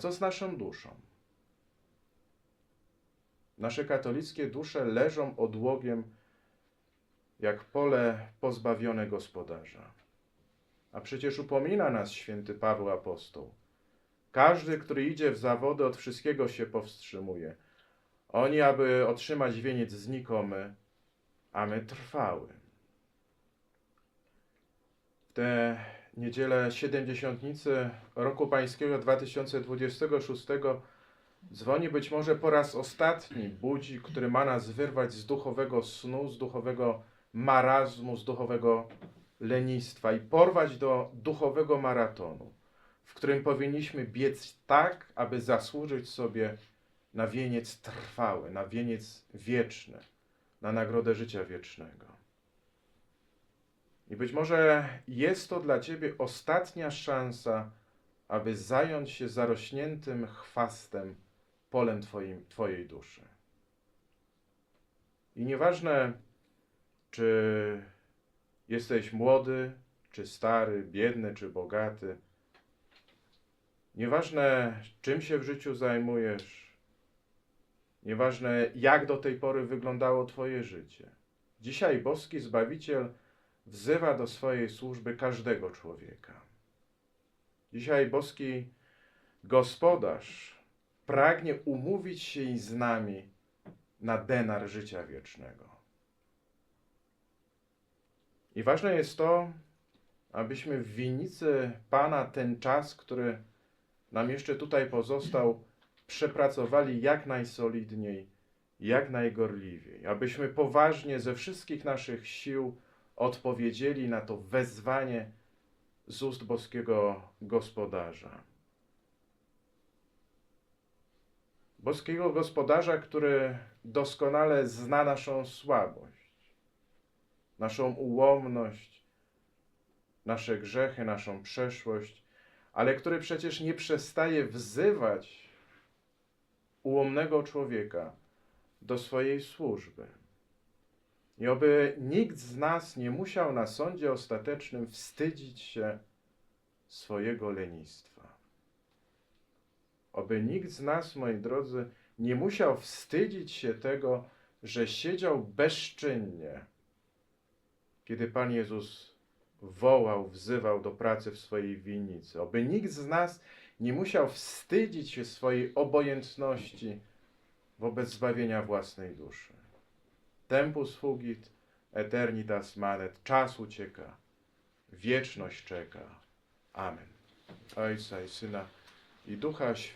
Co z naszą duszą? Nasze katolickie dusze leżą odłogiem jak pole pozbawione gospodarza. A przecież upomina nas święty Paweł Apostoł. Każdy, który idzie w zawody, od wszystkiego się powstrzymuje. Oni, aby otrzymać wieniec znikomy, a my trwały. Tę niedzielę siedemdziesiątnicy roku pańskiego 2026 dzwoni być może po raz ostatni budzik, który ma nas wyrwać z duchowego snu, z duchowego marazmu, z duchowego lenistwa i porwać do duchowego maratonu, w którym powinniśmy biec tak, aby zasłużyć sobie na wieniec trwały, na wieniec wieczny, na nagrodę życia wiecznego. I być może jest to dla Ciebie ostatnia szansa, aby zająć się zarośniętym chwastem polem twoim, Twojej duszy. I nieważne, czy jesteś młody, czy stary, biedny, czy bogaty, nieważne, czym się w życiu zajmujesz, nieważne, jak do tej pory wyglądało Twoje życie. Dzisiaj boski Zbawiciel wzywa do swojej służby każdego człowieka. Dzisiaj boski gospodarz pragnie umówić się z nami na denar życia wiecznego. I ważne jest to, abyśmy w winnicy Pana ten czas, który nam jeszcze tutaj pozostał, przepracowali jak najsolidniej, jak najgorliwiej, abyśmy poważnie ze wszystkich naszych sił odpowiedzieli na to wezwanie z ust boskiego gospodarza. Boskiego gospodarza, który doskonale zna naszą słabość, naszą ułomność, nasze grzechy, naszą przeszłość, ale który przecież nie przestaje wzywać ułomnego człowieka do swojej służby. I oby nikt z nas nie musiał na sądzie ostatecznym wstydzić się swojego lenistwa. Oby nikt z nas, moi drodzy, nie musiał wstydzić się tego, że siedział bezczynnie, kiedy Pan Jezus wołał, wzywał do pracy w swojej winnicy. Oby nikt z nas nie musiał wstydzić się swojej obojętności wobec zbawienia własnej duszy. Tempus fugit, eternitas manet. Czas ucieka, wieczność czeka. Amen. Ojca i Syna i Ducha Świętego.